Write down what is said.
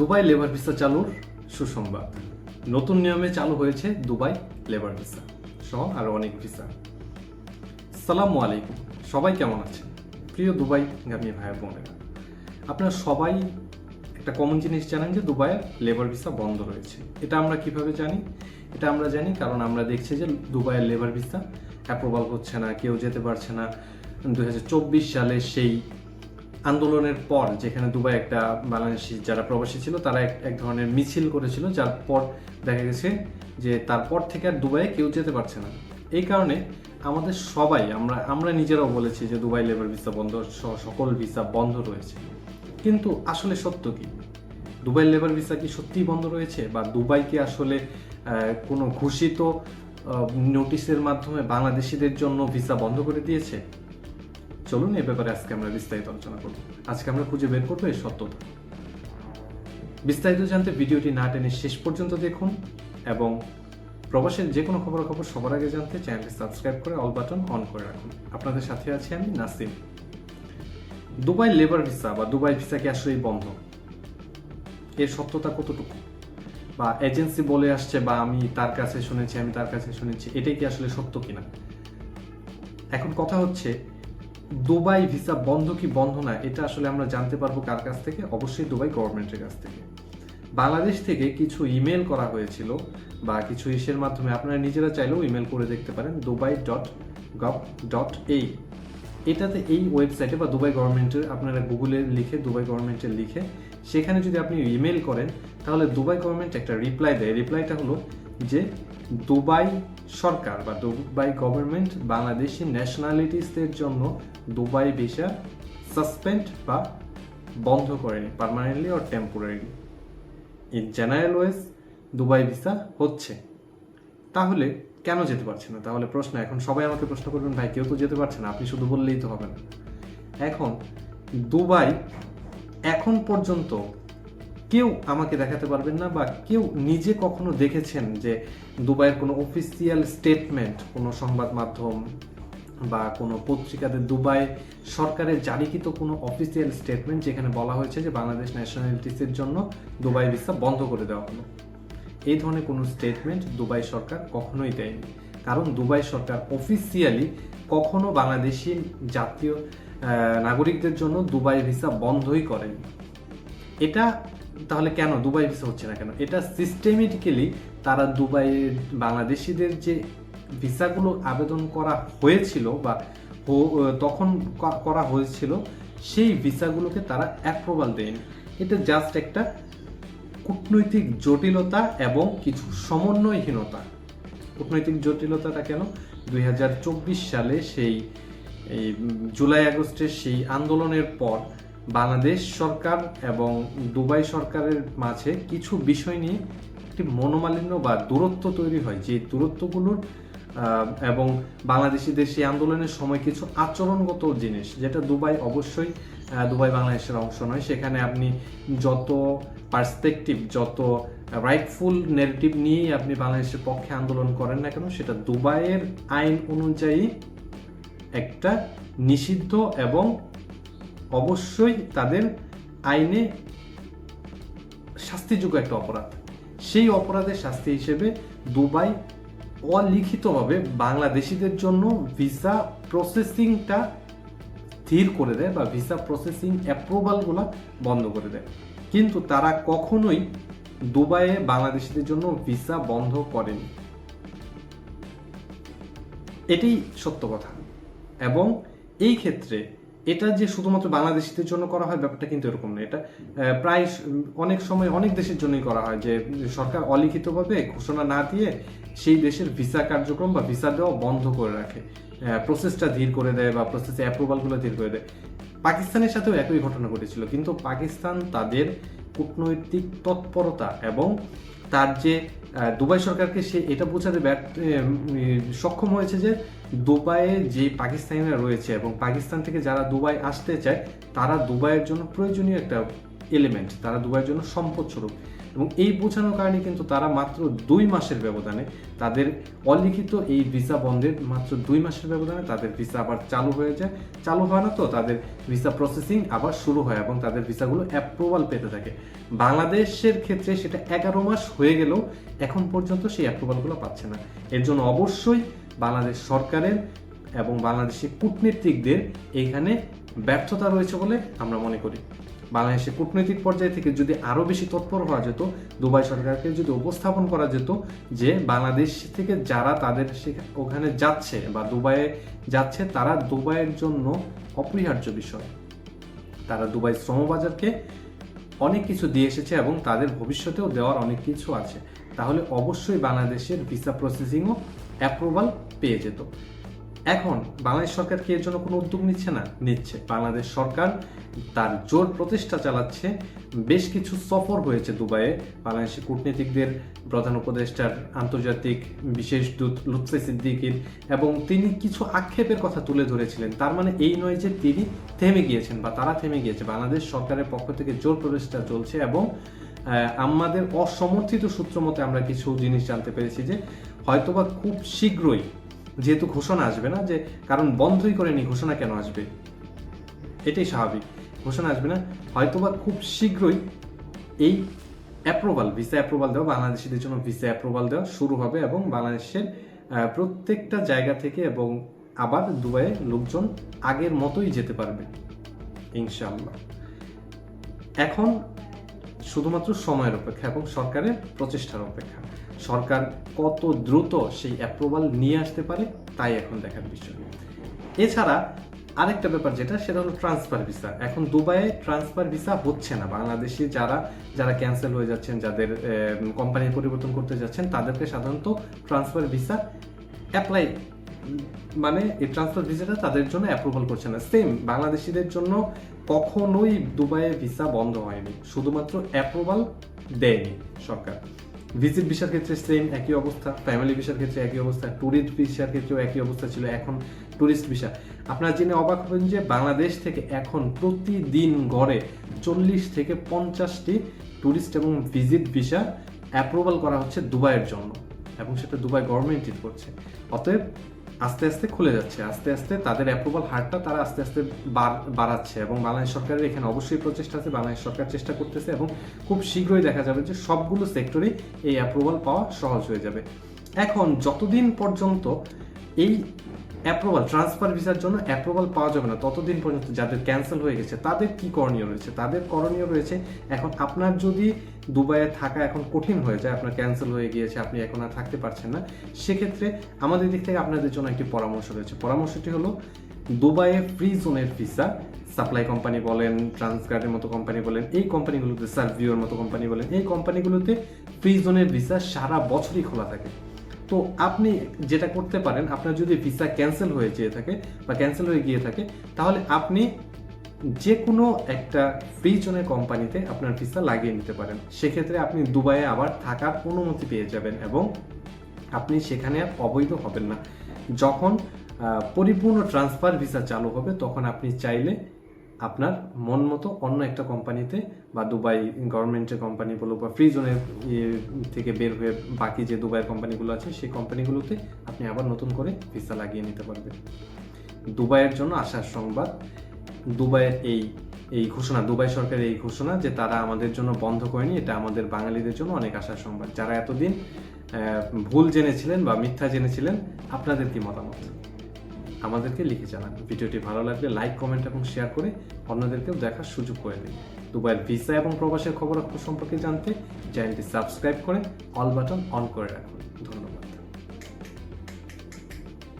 Dubai labour visa চালুর সুসংবাদ। নতুন নিয়মে চালু হয়েছে দুবাই লেবার ভিসা সহ আরও অনেক ভিসা। সালামু আলাইকুম, সবাই কেমন আছেন? প্রিয় দুবাই গামী ভাই বোনেরা, আপনারা সবাই একটা কমন জিনিস জানেন যে দুবাইয়ে লেবার ভিসা বন্ধ রয়েছে। এটা আমরা কীভাবে জানি? এটা আমরা জানি কারণ আমরা দেখছি যে দুবাইয়ের লেবার ভিসা অ্যাপ্রুভাল হচ্ছে না, কেউ যেতে পারছে না। দু হাজার চব্বিশ সালে সেই আন্দোলনের পর যেখানে দুবাই একটা বাংলাদেশি যারা প্রবাসী ছিল, তারা এক ধরনের মিছিল করেছিল, যার পর দেখা গেছে যে তারপর থেকে আর দুবাইয়ে কেউ যেতে পারছে না। এই কারণে আমাদের সবাই, আমরা আমরা নিজেরাও বলেছি যে দুবাই লেবার ভিসা বন্ধ সকল ভিসা বন্ধ রয়েছে। কিন্তু আসলে সত্য কি? দুবাই লেবার ভিসা কি সত্যিই বন্ধ রয়েছে বা দুবাই কি আসলে কোনো ঘোষিত নোটিশের মাধ্যমে বাংলাদেশিদের জন্য ভিসা বন্ধ করে দিয়েছে? চলুন এ ব্যাপারে আজকে আমরা বিস্তারিত আলোচনা করব। আজকে আমরা খুঁজে বের করব এর সত্যতা। বিস্তারিত জানতে ভিডিওটি না টেনে শেষ পর্যন্ত দেখুন এবং প্রবাসের যে কোনো খবরাখবর সবার আগে জানতে চ্যানেলটি সাবস্ক্রাইব করে অল বাটন অন করে রাখুন। আপনাদের সাথে আছি আমি নাসিম দুবাই লেবার ভিসা বা দুবাই ভিসা কি আসলেই বন্ধ? এর সত্যতা কতটুকু? বা এজেন্সি বলে আসছে বা আমি তার কাছে শুনেছি, আমি তার কাছে শুনেছি, এটাই কি আসলে সত্য কিনা? এখন কথা হচ্ছে দুবাই ভিসা বন্ধ কি বন্ধ না, এটা আসলে আমরা জানতে পারব কার কাছ থেকে? অবশ্যই দুবাই গভর্নমেন্টের কাছ থেকে। বাংলাদেশ থেকে কিছু ইমেল করা হয়েছিল বা কিছু ইসের মাধ্যমে আপনারা নিজেরা চাইলেও ইমেল করে দেখতে পারেন, দুবাই ডট গভ ডট এই এটাতে এই ওয়েবসাইটে বা দুবাই গভর্নমেন্টের আপনারা গুগলে লিখে, দুবাই গভর্নমেন্টের লিখে, সেখানে যদি আপনি ইমেল করেন, তাহলে দুবাই গভর্নমেন্ট একটা রিপ্লাই দেয়। রিপ্লাইটা হলো যে দুবাই সরকার বা দুবাই গভর্নমেন্ট বাংলাদেশি ন্যাশনালিটিসদের জন্য দুবাই ভিসা সাসপেন্ড বা বন্ধ করেনি permanently or temporary in general ways Dubai visa হচ্ছে। তাহলে কেন যেতে পারছে না? তাহলে প্রশ্ন, এখন সবাই আমাকে প্রশ্ন করবেন, ভাই, কেউ তো যেতে পারছে না, আপনি শুধু বললেই তো হবে না। এখন, দুবাই এখন পর্যন্ত কেউ আমাকে দেখাতে পারবেন না বা কেউ নিজে কখনো দেখেছেন যে দুবাইয়ের কোনো অফিসিয়াল স্টেটমেন্ট কোনো সংবাদ মাধ্যম বা কোনো পত্রিকাতে দুবাই সরকারের জারিকৃত কোনো অফিসিয়াল স্টেটমেন্ট যেখানে বলা হয়েছে যে বাংলাদেশ ন্যাশনালিটিসের জন্য দুবাই ভিসা বন্ধ করে দেওয়া হলো। এই ধরনের কোনো স্টেটমেন্ট দুবাই সরকার কখনোই দেয়নি। কারণ দুবাই সরকার অফিসিয়ালি কখনো বাংলাদেশি জাতীয় নাগরিকদের জন্য দুবাই ভিসা বন্ধই করেনি। এটা তাহলে কেন দুবাই ভিসা হচ্ছে না কেন? এটা সিস্টেমেটিক্যালি তারা দুবাইয়ের বাংলাদেশিদের যে ভিসাগুলো আবেদন করা হয়েছিল বা তখন করা হয়েছিল, সেই ভিসাগুলোকে তারা অ্যাপ্রুভাল দেয়নি। এটা জাস্ট একটা কূটনৈতিক জটিলতা এবং কিছু সমন্বয়হীনতা। কূটনৈতিক জটিলতাটা কেন? দুই হাজার চব্বিশ সালে সেই জুলাই আগস্টের সেই আন্দোলনের পর বাংলাদেশ সরকার এবং দুবাই সরকারের মাঝে কিছু বিষয় নিয়ে একটি মনোমালিন্য বা দূরত্ব তৈরি হয়। যে দূরত্বগুলোর এবং বাংলাদেশিদের সেই আন্দোলনের সময় কিছু আচরণগত জিনিস, যেটা দুবাই অবশ্যই দুবাই বাংলাদেশের অংশ নয়। সেখানে আপনি যত পার্সপেক্টিভ যত রাইটফুল নেগেটিভ নিয়েই আপনি বাংলাদেশের পক্ষে আন্দোলন করেন না কেন, সেটা দুবাইয়ের আইন অনুযায়ী একটা নিষিদ্ধ এবং অবশ্যই তাদের আইনে শাস্তিযোগ্য একটা অপরাধ। সেই অপরাধের শাস্তি হিসেবে দুবাই অলিখিতভাবে বাংলাদেশিদের জন্য ভিসা প্রসেসিংটা স্থির করে দেয় বা ভিসা প্রসেসিং অ্যাপ্রুভালগুলো বন্ধ করে দেয়। কিন্তু তারা কখনোই দুবাইয়ে বাংলাদেশিদের জন্য ভিসা বন্ধ করেনি। এটাই সত্য কথা। এবং এই ক্ষেত্রে এটা যে শুধুমাত্র বাংলাদেশিদের জন্য করা হয় ব্যাপারটা কিন্তু এরকম না। এটা প্রায় অনেক সময় অনেক দেশের জন্যই করা হয় যে সরকার অলিখিতভাবে ঘোষণা না দিয়ে সেই দেশের ভিসা কার্যক্রম বা ভিসা দেওয়া বন্ধ করে রাখে। প্রসেসটা ধীর করে দেয় বা প্রসেসে অ্যাপ্রুভালগুলো ধীর করে দেয়। পাকিস্তানের সাথেও একই ঘটনা ঘটেছিল, কিন্তু পাকিস্তান তাদের কূটনৈতিক তৎপরতা এবং তার যে দুবাই সরকারকে সে এটা বোঝাতে সক্ষম হয়েছে যে দুবাইয়ে যে পাকিস্তানিরা রয়েছে এবং পাকিস্তান থেকে যারা দুবাই আসতে চায়, তারা দুবাইয়ের জন্য প্রয়োজনীয় একটা এলিমেন্ট তারা দুবাইয়ের জন্য সম্পদ স্বরূপ এবং এই বোঝানোর কারণে কিন্তু তারা মাত্র দুই মাসের ব্যবধানে তাদের অলিখিত এই ভিসা বন্ধের মাত্র দুই মাসের ব্যবধানে তাদের ভিসা আবার চালু হয়ে যায়। চালু হয় না তো? তাদের ভিসা প্রসেসিং আবার শুরু হয় এবং তাদের ভিসাগুলো অ্যাপ্রুভাল পেতে থাকে। বাংলাদেশের ক্ষেত্রে সেটা এগারো মাস হয়ে গেলেও এখন পর্যন্ত সেই অ্যাপ্রুভালগুলো পাচ্ছে না। এর জন্য অবশ্যই বাংলাদেশ সরকারের এবং বাংলাদেশি কূটনীতিকদের এখানে ব্যর্থতা রয়েছে বলে আমরা মনে করি। বাংলাদেশের কূটনৈতিক পর্যায় থেকে যদি আরও বেশি তৎপর হওয়া যেত, দুবাই সরকারকে যদি উপস্থাপন করা যেত যে বাংলাদেশ থেকে যারা তাদের ওখানে যাচ্ছে বা দুবাইয়ে যাচ্ছে, তারা দুবাইয়ের জন্য অপরিহার্য বিষয়। তারা দুবাই শ্রমবাজারকে অনেক কিছু দিয়ে এসেছে এবং তাদের ভবিষ্যতেও দেওয়ার অনেক কিছু আছে। তাহলে অবশ্যই বাংলাদেশের ভিসা প্রসেসিংও অ্যাপ্রুভাল পেয়ে যেত। এখন বাংলাদেশ সরকার কি এর জন্য কোনো উদ্যোগ নিচ্ছে না? নিচ্ছে। বাংলাদেশ সরকার তার জোর প্রচেষ্টা চালাচ্ছে। বেশ কিছু সফর হয়েছে দুবাইয়ে। বাংলাদেশি কূটনীতিকদের প্রধান উপদেষ্টার আন্তর্জাতিক বিশেষ দূত লুৎফে সিদ্দিকির এবং তিনি কিছু আক্ষেপের কথা তুলে ধরেছিলেন। তার মানে এই নয় যে তিনি থেমে গিয়েছেন বা তারা থেমে গিয়েছে। বাংলাদেশ সরকারের পক্ষ থেকে জোর প্রচেষ্টা চলছে এবং আমাদের অসমর্থিত সূত্র মতে আমরা কিছু জিনিস জানতে পেরেছি যে হয়তোবা খুব শীঘ্রই যেহেতু ঘোষণা আসবে না, যে কারণ বন্ধই করেনি ঘোষণা কেন আসবে? এটাই স্বাভাবিক। ঘোষণা আসবে না। হয়তোবা খুব শীঘ্রই এই অ্যাপ্রুভাল ভিসা অ্যাপ্রুভাল দেওয়া, বাংলাদেশিদের জন্য ভিসা অ্যাপ্রুভাল দেওয়া শুরু হবে এবং বাংলাদেশের প্রত্যেকটা জায়গা থেকে এবং আবার দুবাইয়ে লোকজন আগের মতোই যেতে পারবে ইনশাল্লাহ এখন শুধুমাত্র সময়ের অপেক্ষা এবং সরকারের প্রচেষ্টার অপেক্ষা। সরকার কত দ্রুত সেই অ্যাপ্রুভাল নিয়ে আসতে পারে, তাই এখন দেখার বিষয়। এছাড়া আরেকটা ব্যাপার যেটা, সেটা হলো ট্রান্সফার ভিসা এখন দুবাইয়ে ট্রান্সফার ভিসা হচ্ছে না। বাংলাদেশি যারা যারা ক্যান্সেল হয়ে যাচ্ছেন, যাদের কোম্পানি পরিবর্তন করতে যাচ্ছেন, তাদেরকে সাধারণত ট্রান্সফার ভিসা অ্যাপ্লাই মানে এই ট্রান্সফার ভিসাটা তাদের জন্য অ্যাপ্রুভাল করছে না। সেম বাংলাদেশিদের জন্য কখনোই দুবাইয়ে ভিসা বন্ধ হয়নি। শুধুমাত্র অ্যাপ্রুভাল দেয়নি সরকার। ভিজিট ভিসার ক্ষেত্রে সেম একই অবস্থা ফ্যামিলি ভিসার ক্ষেত্রে একই অবস্থা ট্যুরিস্ট ভিসার ক্ষেত্রেও একই অবস্থা ছিল, এখন ট্যুরিস্ট ভিসা আপনারা জেনে অবাক হবেন যে বাংলাদেশ থেকে এখন প্রতিদিন গড়ে চল্লিশ থেকে পঞ্চাশটি ট্যুরিস্ট এবং ভিজিট ভিসা অ্যাপ্রুভাল করা হচ্ছে দুবাইয়ের জন্য এবং সেটা দুবাই গভর্নমেন্টই করছে। অতএব আস্তে আস্তে খুলে যাচ্ছে, আস্তে আস্তে তাদের অ্যাপ্রুভাল হারটা তারা আস্তে আস্তে বাড়- বাড়াচ্ছে এবং বাংলাদেশ সরকারের এখানে অবশ্যই প্রচেষ্টা আছে, বাংলাদেশ সরকার চেষ্টা করতেছে এবং খুব শীঘ্রই দেখা যাবে যে সবগুলো সেক্টরেই এই অ্যাপ্রুভাল পাওয়া সহজ হয়ে যাবে। এখন যতদিন পর্যন্ত এই অ্যাপ্রুভাল ট্রান্সফার ভিসার জন্য অ্যাপ্রুভাল পাওয়া যাবে না। ততদিন পর্যন্ত যাদের ক্যান্সেল হয়ে গেছে, তাদের কি করণীয় রয়েছে? তাদের করণীয় রয়েছে, এখন আপনার যদি দুবাইয়ে থাকা এখন কঠিন হয়ে যায়, আপনার ক্যান্সেল হয়ে গিয়েছে, আপনি এখন আর থাকতে পারছেন না, সেক্ষেত্রে আমাদের দিক থেকে আপনাদের জন্য একটি পরামর্শ রয়েছে। পরামর্শটি হলো, দুবাইয়ে ফ্রি জোনের ভিসা সাপ্লাই কোম্পানি বলেন ট্রান্সগার্ডের মতো কোম্পানি বলেন, এই কোম্পানিগুলোতে সার্ভিওর মতো কোম্পানি বলেন, এই কোম্পানিগুলোতে ফ্রি জোনের ভিসা সারা বছরই খোলা থাকে। তো আপনি যেটা করতে পারেন, আপনার যদি ভিসা ক্যান্সেল হয়ে যেয়ে থাকে বা ক্যান্সেল হয়ে গিয়ে থাকে, তাহলে আপনি যে কোনো একটা ফ্রি জোনের কোম্পানিতে আপনার ভিসা লাগিয়ে নিতে পারেন। সেক্ষেত্রে আপনি দুবাইয়ে আবার থাকার অনুমতি পেয়ে যাবেন এবং আপনি সেখানে আর অবৈধ হবেন না। যখন পরিপূর্ণ ট্রান্সফার ভিসা চালু হবে, তখন আপনি চাইলে আপনার মন মতো অন্য একটা কোম্পানিতে বা দুবাই গভর্নমেন্টের কোম্পানি বলো বা ফ্রি জোনের থেকে বের হয়ে বাকি যে দুবাইয়ের কোম্পানিগুলো আছে, সেই কোম্পানিগুলোতে আপনি আবার নতুন করে ভিসা লাগিয়ে নিতে পারবেন। দুবাইয়ের জন্য আসার সংবাদ, দুবাইয়ের এই এই ঘোষণা, দুবাই সরকারের এই ঘোষণা যে তারা আমাদের জন্য বন্ধ করেনি, এটা আমাদের বাঙালিদের জন্য অনেক আশার সংবাদ। যারা এতদিন ভুল জেনেছিলেন বা মিথ্যা জেনেছিলেন, আপনাদের কি মতামত? আমাদেরকে লিখে জানান। ভিডিওটি ভালো লাগলে লাইক কমেন্ট এবং শেয়ার করে অন্যদেরকেও দেখার সুযোগ করে দিন। দুবাইয়ের ভিসা এবং প্রবাসের খবর সম্পর্কে জানতে চ্যানেলটি সাবস্ক্রাইব করে অল বাটন অন করে রাখুন। ধন্যবাদ।